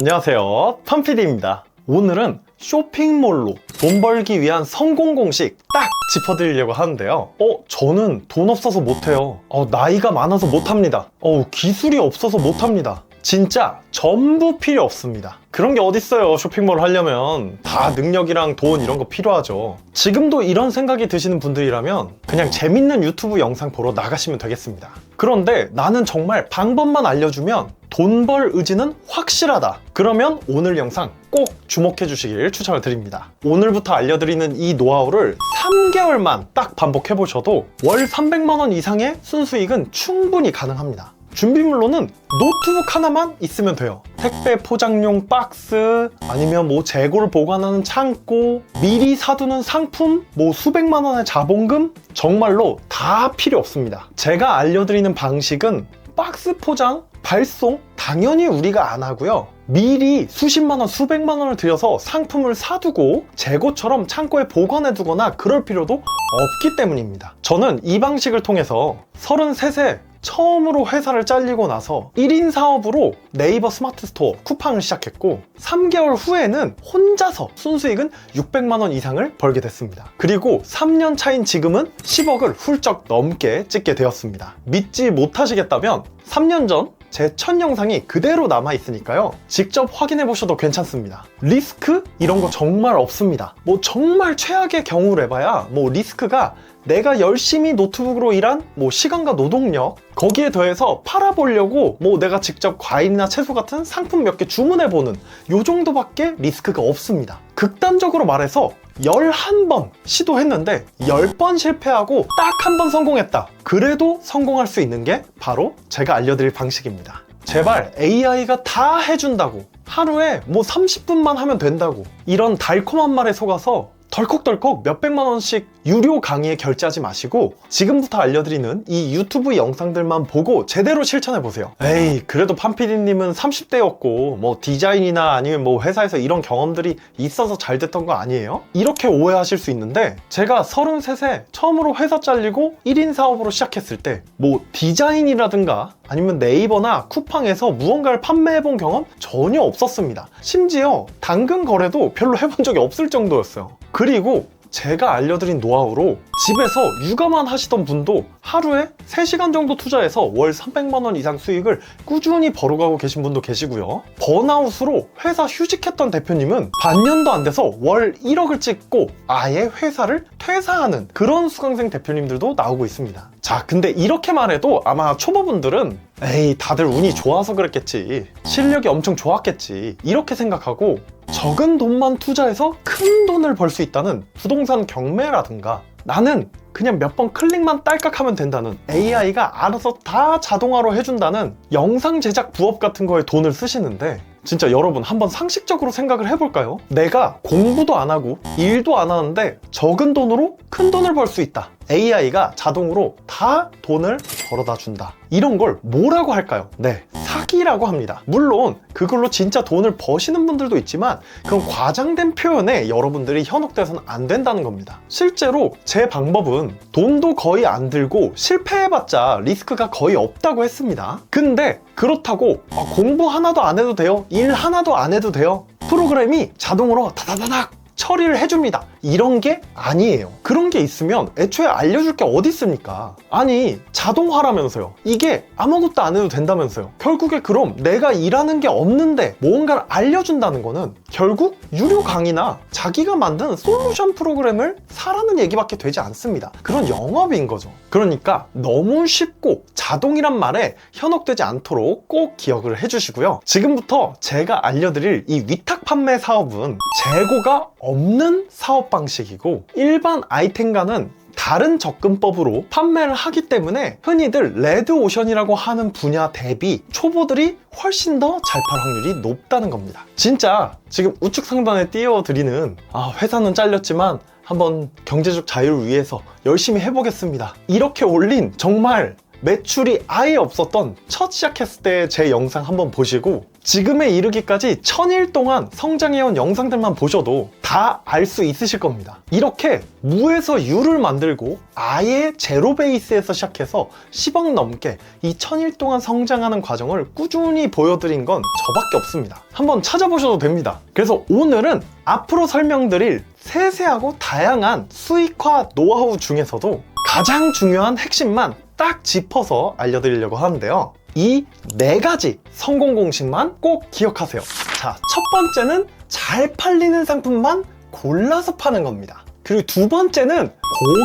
안녕하세요. 팜피디입니다. 오늘은 쇼핑몰로 돈 벌기 위한 성공 공식 딱 짚어드리려고 하는데요. 어, 저는 돈 없어서 못해요. 어, 나이가 많아서 못합니다. 어, 기술이 없어서 못합니다. 진짜 전부 필요 없습니다. 그런 게 어딨어요. 쇼핑몰 하려면 다 능력이랑 돈 이런 거 필요하죠. 지금도 이런 생각이 드시는 분들이라면 그냥 재밌는 유튜브 영상 보러 나가시면 되겠습니다. 그런데 나는 정말 방법만 알려주면 돈 벌 의지는 확실하다. 그러면 오늘 영상 꼭 주목해 주시길 추천을 드립니다. 오늘부터 알려드리는 이 노하우를 3개월만 딱 반복해 보셔도 월 300만원 이상의 순수익은 충분히 가능합니다. 준비물로는 노트북 하나만 있으면 돼요. 택배 포장용 박스, 아니면 뭐 재고를 보관하는 창고, 미리 사두는 상품, 뭐 수백만 원의 자본금, 정말로 다 필요 없습니다. 제가 알려드리는 방식은 박스 포장, 발송, 당연히 우리가 안 하고요. 미리 수십만 원, 수백만 원을 들여서 상품을 사두고 재고처럼 창고에 보관해 두거나 그럴 필요도 없기 때문입니다. 저는 이 방식을 통해서 33세 처음으로 회사를 잘리고 나서 1인 사업으로 네이버 스마트 스토어 쿠팡을 시작했고 3개월 후에는 혼자서 순수익은 600만 원 이상을 벌게 됐습니다. 그리고 3년 차인 지금은 10억을 훌쩍 넘게 찍게 되었습니다. 믿지 못하시겠다면 3년 전 제 첫 영상이 그대로 남아 있으니까요. 직접 확인해 보셔도 괜찮습니다. 리스크 이런 거 정말 없습니다. 뭐 정말 최악의 경우를 해봐야 뭐 리스크가 내가 열심히 노트북으로 일한 뭐 시간과 노동력 거기에 더해서 팔아보려고 뭐 내가 직접 과일이나 채소 같은 상품 몇 개 주문해 보는 요 정도밖에 리스크가 없습니다. 극단적으로 말해서 11번 시도했는데 10번 실패하고 딱 한 번 성공했다. 그래도 성공할 수 있는 게 바로 제가 알려드릴 방식입니다. 제발 AI가 다 해준다고 하루에 뭐 30분만 하면 된다고 이런 달콤한 말에 속아서 덜컥덜컥 몇백만 원씩 유료 강의에 결제하지 마시고 지금부터 알려드리는 이 유튜브 영상들만 보고 제대로 실천해 보세요. 에이 그래도 팜피디님은 30대였고 뭐 디자인이나 아니면 뭐 회사에서 이런 경험들이 있어서 잘 됐던 거 아니에요? 이렇게 오해하실 수 있는데 제가 33세 처음으로 회사 잘리고 1인 사업으로 시작했을 때 뭐 디자인이라든가 아니면 네이버나 쿠팡에서 무언가를 판매해 본 경험 전혀 없었습니다. 심지어 당근 거래도 별로 해본 적이 없을 정도였어요. 그리고 제가 알려드린 노하우로 집에서 육아만 하시던 분도 하루에 3시간 정도 투자해서 월 300만 원 이상 수익을 꾸준히 벌어가고 계신 분도 계시고요. 번아웃으로 회사 휴직했던 대표님은 반년도 안 돼서 월 1억을 찍고 아예 회사를 퇴사하는 그런 수강생 대표님들도 나오고 있습니다. 자, 근데 이렇게 말해도 아마 초보분들은 에이, 다들 운이 좋아서 그랬겠지. 실력이 엄청 좋았겠지. 이렇게 생각하고 적은 돈만 투자해서 큰 돈을 벌 수 있다는 부동산 경매라든가 나는 그냥 몇 번 클릭만 딸깍 하면 된다는 AI가 알아서 다 자동화로 해준다는 영상 제작 부업 같은 거에 돈을 쓰시는데 진짜 여러분 한번 상식적으로 생각을 해볼까요? 내가 공부도 안 하고 일도 안 하는데 적은 돈으로 큰 돈을 벌 수 있다. AI가 자동으로 다 돈을 벌어다 준다. 이런 걸 뭐라고 할까요? 네, 사기라고 합니다. 물론 그걸로 진짜 돈을 버시는 분들도 있지만 그건 과장된 표현에 여러분들이 현혹돼서는 안 된다는 겁니다. 실제로 제 방법은 돈도 거의 안 들고 실패해봤자 리스크가 거의 없다고 했습니다. 근데 그렇다고 아, 공부 하나도 안 해도 돼요? 일 하나도 안 해도 돼요? 프로그램이 자동으로 다다다닥 처리를 해줍니다. 이런 게 아니에요. 그런 게 있으면 애초에 알려줄 게 어디 있습니까? 아니, 자동화라면서요. 이게 아무것도 안 해도 된다면서요. 결국에 그럼 내가 일하는 게 없는데 뭔가를 알려준다는 거는 결국 유료 강의나 자기가 만든 솔루션 프로그램을 사라는 얘기밖에 되지 않습니다. 그런 영업인 거죠. 그러니까 너무 쉽고 자동이란 말에 현혹되지 않도록 꼭 기억을 해주시고요. 지금부터 제가 알려드릴 이 위탁 판매 사업은 재고가 없는 사업 방식이고 일반 아이템과는 다른 접근법으로 판매를 하기 때문에 흔히들 레드오션이라고 하는 분야 대비 초보들이 훨씬 더 잘 팔 확률이 높다는 겁니다. 진짜 지금 우측 상단에 띄워드리는 아, 회사는 잘렸지만 한번 경제적 자유를 위해서 열심히 해보겠습니다. 이렇게 올린 정말 매출이 아예 없었던 첫 시작했을 때 제 영상 한번 보시고 지금에 이르기까지 천일 동안 성장해온 영상들만 보셔도 다 알 수 있으실 겁니다. 이렇게 무에서 유를 만들고 아예 제로 베이스에서 시작해서 10억 넘게 이 천일 동안 성장하는 과정을 꾸준히 보여드린 건 저밖에 없습니다. 한번 찾아보셔도 됩니다. 그래서 오늘은 앞으로 설명드릴 세세하고 다양한 수익화 노하우 중에서도 가장 중요한 핵심만 딱 짚어서 알려드리려고 하는데요. 이 네 가지 성공 공식만 꼭 기억하세요. 자, 첫 번째는 잘 팔리는 상품만 골라서 파는 겁니다. 그리고 두 번째는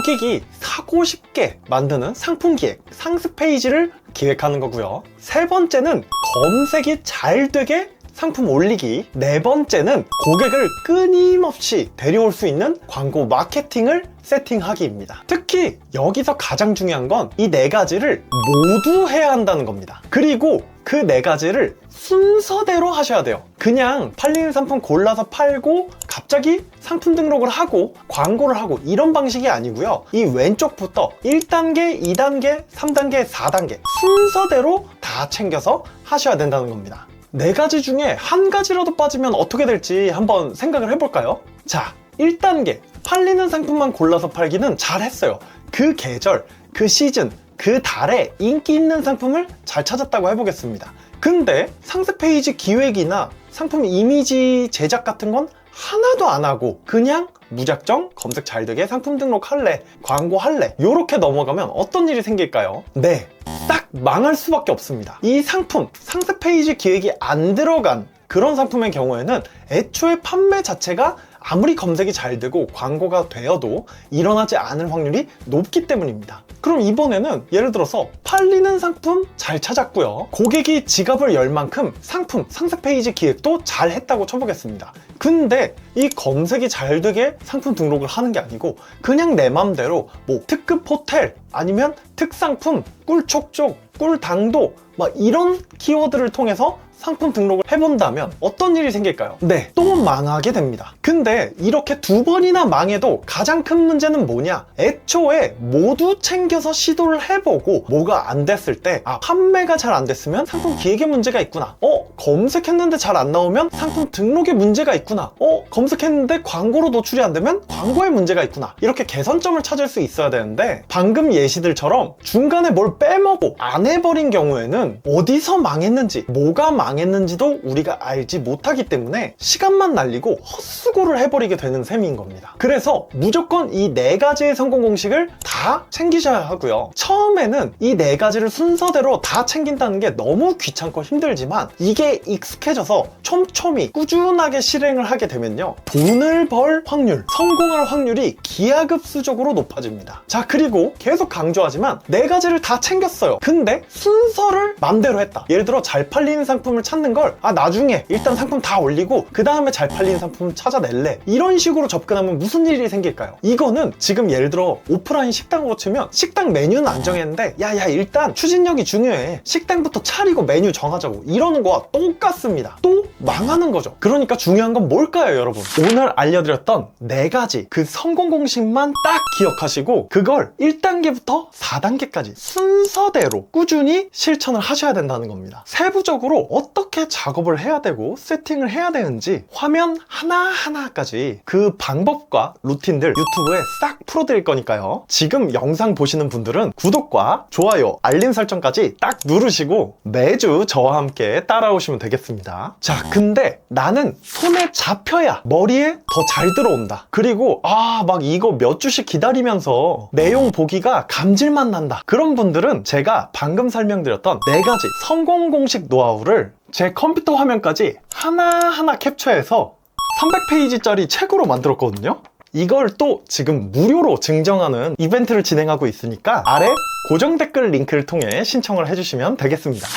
고객이 사고 싶게 만드는 상품 기획, 상습 페이지를 기획하는 거고요. 세 번째는 검색이 잘 되게 상품 올리기. 네 번째는 고객을 끊임없이 데려올 수 있는 광고 마케팅을 세팅하기입니다. 특히 여기서 가장 중요한 건 이 네 가지를 모두 해야 한다는 겁니다. 그리고 그 네 가지를 순서대로 하셔야 돼요. 그냥 팔리는 상품 골라서 팔고 갑자기 상품 등록을 하고 광고를 하고 이런 방식이 아니고요. 이 왼쪽부터 1단계, 2단계, 3단계, 4단계 순서대로 다 챙겨서 하셔야 된다는 겁니다. 네 가지 중에 한 가지라도 빠지면 어떻게 될지 한번 생각을 해볼까요? 자, 1단계. 팔리는 상품만 골라서 팔기는 잘했어요. 그 계절, 그 시즌, 그 달에 인기 있는 상품을 잘 찾았다고 해보겠습니다. 근데 상세 페이지 기획이나 상품 이미지 제작 같은 건 하나도 안 하고 그냥 무작정 검색 잘 되게 상품 등록할래, 광고할래 이렇게 넘어가면 어떤 일이 생길까요? 네, 딱 망할 수밖에 없습니다. 이 상품, 상세 페이지 기획이 안 들어간 그런 상품의 경우에는 애초에 판매 자체가 아무리 검색이 잘 되고 광고가 되어도 일어나지 않을 확률이 높기 때문입니다. 그럼 이번에는 예를 들어서 팔리는 상품 잘 찾았고요. 고객이 지갑을 열 만큼 상품, 상세 페이지 기획도 잘 했다고 쳐보겠습니다. 근데 이 검색이 잘 되게 상품 등록을 하는 게 아니고 그냥 내 맘대로 뭐 특급 호텔 아니면 특상품, 꿀촉촉, 꿀당도 막 이런 키워드를 통해서 상품 등록을 해본다면 어떤 일이 생길까요? 네, 또 망하게 됩니다. 근데 이렇게 두 번이나 망해도 가장 큰 문제는 뭐냐? 애초에 모두 챙겨서 시도를 해보고 뭐가 안 됐을 때, 아, 판매가 잘 안 됐으면 상품 기획에 문제가 있구나. 어, 검색했는데 잘 안 나오면 상품 등록에 문제가 있구나. 어, 검색했는데 광고로 노출이 안 되면 광고에 문제가 있구나. 이렇게 개선점을 찾을 수 있어야 되는데, 방금 예시들처럼 중간에 뭘 빼먹고 안 해버린 경우에는 어디서 망했는지, 뭐가 망 했는지도 우리가 알지 못하기 때문에 시간만 날리고 헛수고를 해버리게 되는 셈인 겁니다. 그래서 무조건 이 네 가지의 성공 공식을 다 챙기셔야 하고요. 처음에는 이 네 가지를 순서대로 다 챙긴다는 게 너무 귀찮고 힘들지만 이게 익숙해져서 촘촘히 꾸준하게 실행을 하게 되면요. 돈을 벌 확률, 성공할 확률이 기하급수적으로 높아집니다. 자, 그리고 계속 강조하지만 네 가지를 다 챙겼어요. 근데 순서를 맘대로 했다. 예를 들어 잘 팔리는 상품을 찾는 걸 아, 나중에 일단 상품 다 올리고 그 다음에 잘 팔리는 상품 찾아낼래. 이런 식으로 접근하면 무슨 일이 생길까요? 이거는 지금 예를 들어 오프라인 식당으로 치면 식당 메뉴는 안 정했는데 야야 일단 추진력이 중요해. 식당부터 차리고 메뉴 정하자고 이러는 거와 똑같습니다. 또 망하는 거죠. 그러니까 중요한 건 뭘까요, 여러분? 오늘 알려드렸던 네 가지 그 성공 공식만 딱 기억하시고 그걸 1단계부터 4단계까지 순서대로 꾸준히 실천을 하셔야 된다는 겁니다. 세부적으로 어 떻게 작업을 해야 되고 세팅을 해야 되는지 화면 하나하나까지 그 방법과 루틴들 유튜브에 싹 풀어드릴 거니까요. 지금 영상 보시는 분들은 구독과 좋아요, 알림 설정까지 딱 누르시고 매주 저와 함께 따라오시면 되겠습니다. 자, 근데 나는 손에 잡혀야 머리에 더 잘 들어온다. 그리고 아, 막 이거 몇 주씩 기다리면서 내용 보기가 감질만 난다. 그런 분들은 제가 방금 설명드렸던 네 가지 성공 공식 노하우를 제 컴퓨터 화면까지 하나하나 캡처해서 300페이지짜리 책으로 만들었거든요. 이걸 또 지금 무료로 증정하는 이벤트를 진행하고 있으니까 아래 고정 댓글 링크를 통해 신청을 해주시면 되겠습니다.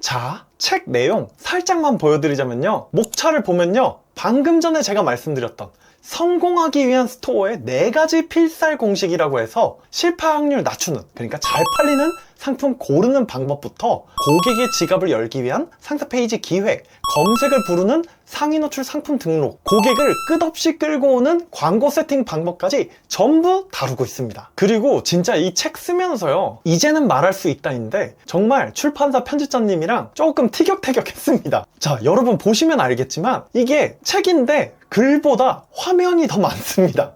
자, 책 내용 살짝만 보여드리자면요. 목차를 보면요. 방금 전에 제가 말씀드렸던 성공하기 위한 스토어의 네 가지 필살 공식이라고 해서 실패 확률 낮추는 그러니까 잘 팔리는 상품 고르는 방법부터 고객의 지갑을 열기 위한 상세 페이지 기획, 검색을 부르는 상위 노출 상품 등록, 고객을 끝없이 끌고 오는 광고 세팅 방법까지 전부 다루고 있습니다. 그리고 진짜 이 책 쓰면서요, 이제는 말할 수 있다인데 정말 출판사 편집자님이랑 조금 티격태격 했습니다. 자, 여러분 보시면 알겠지만 이게 책인데 글보다 화면이 더 많습니다.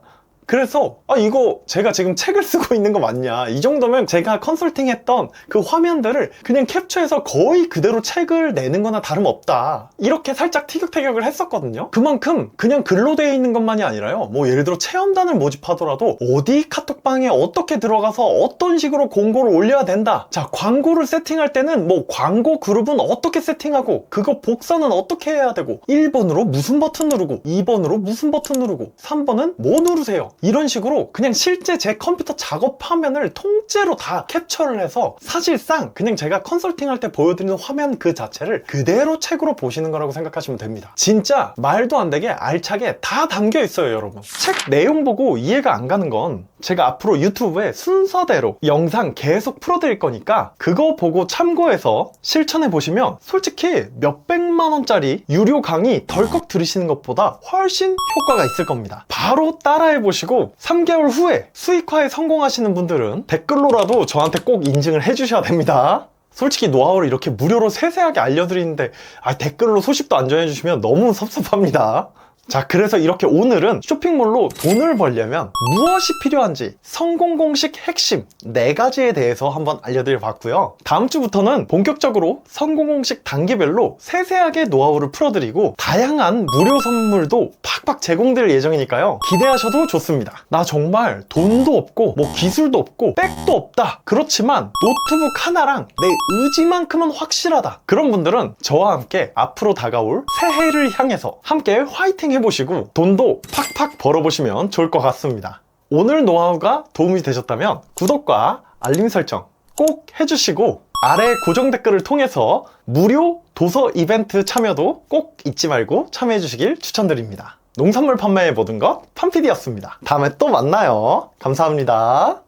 그래서 아 이거 제가 지금 책을 쓰고 있는 거 맞냐? 이 정도면 제가 컨설팅 했던 그 화면들을 그냥 캡처해서 거의 그대로 책을 내는 거나 다름없다. 이렇게 살짝 티격태격을 했었거든요. 그만큼 그냥 글로 되어 있는 것만이 아니라요. 뭐 예를 들어 체험단을 모집하더라도 어디 카톡방에 어떻게 들어가서 어떤 식으로 공고를 올려야 된다. 자 광고를 세팅할 때는 뭐 광고 그룹은 어떻게 세팅하고 그거 복사는 어떻게 해야 되고 1번으로 무슨 버튼 누르고 2번으로 무슨 버튼 누르고 3번은 뭐 누르세요 이런 식으로 그냥 실제 제 컴퓨터 작업 화면을 통째로 다 캡처를 해서 사실상 그냥 제가 컨설팅 할 때 보여드리는 화면 그 자체를 그대로 책으로 보시는 거라고 생각하시면 됩니다. 진짜 말도 안 되게 알차게 다 담겨 있어요, 여러분. 책 내용 보고 이해가 안 가는 건 제가 앞으로 유튜브에 순서대로 영상 계속 풀어드릴 거니까 그거 보고 참고해서 실천해 보시면 솔직히 몇백만 원짜리 유료 강의 덜컥 들으시는 것보다 훨씬 효과가 있을 겁니다. 바로 따라해 보시고 3개월 후에 수익화에 성공하시는 분들은 댓글로라도 저한테 꼭 인증을 해주셔야 됩니다. 솔직히 노하우를 이렇게 무료로 세세하게 알려드리는데 아, 댓글로 소식도 안 전해주시면 너무 섭섭합니다. 자, 그래서 이렇게 오늘은 쇼핑몰로 돈을 벌려면 무엇이 필요한지 성공 공식 핵심 네 가지에 대해서 한번 알려드려 봤고요. 다음 주부터는 본격적으로 성공 공식 단계별로 세세하게 노하우를 풀어드리고 다양한 무료 선물도 팍팍 제공될 예정이니까요. 기대하셔도 좋습니다. 나 정말 돈도 없고 뭐 기술도 없고 백도 없다. 그렇지만 노트북 하나랑 내 의지만큼은 확실하다. 그런 분들은 저와 함께 앞으로 다가올 새해를 향해서 함께 화이팅 해보시고 돈도 팍팍 벌어보시면 좋을 것 같습니다. 오늘 노하우가 도움이 되셨다면 구독과 알림 설정 꼭 해주시고 아래 고정 댓글을 통해서 무료 도서 이벤트 참여도 꼭 잊지 말고 참여해 주시길 추천드립니다. 농산물 판매의 모든 것 판피디였습니다. 다음에 또 만나요. 감사합니다.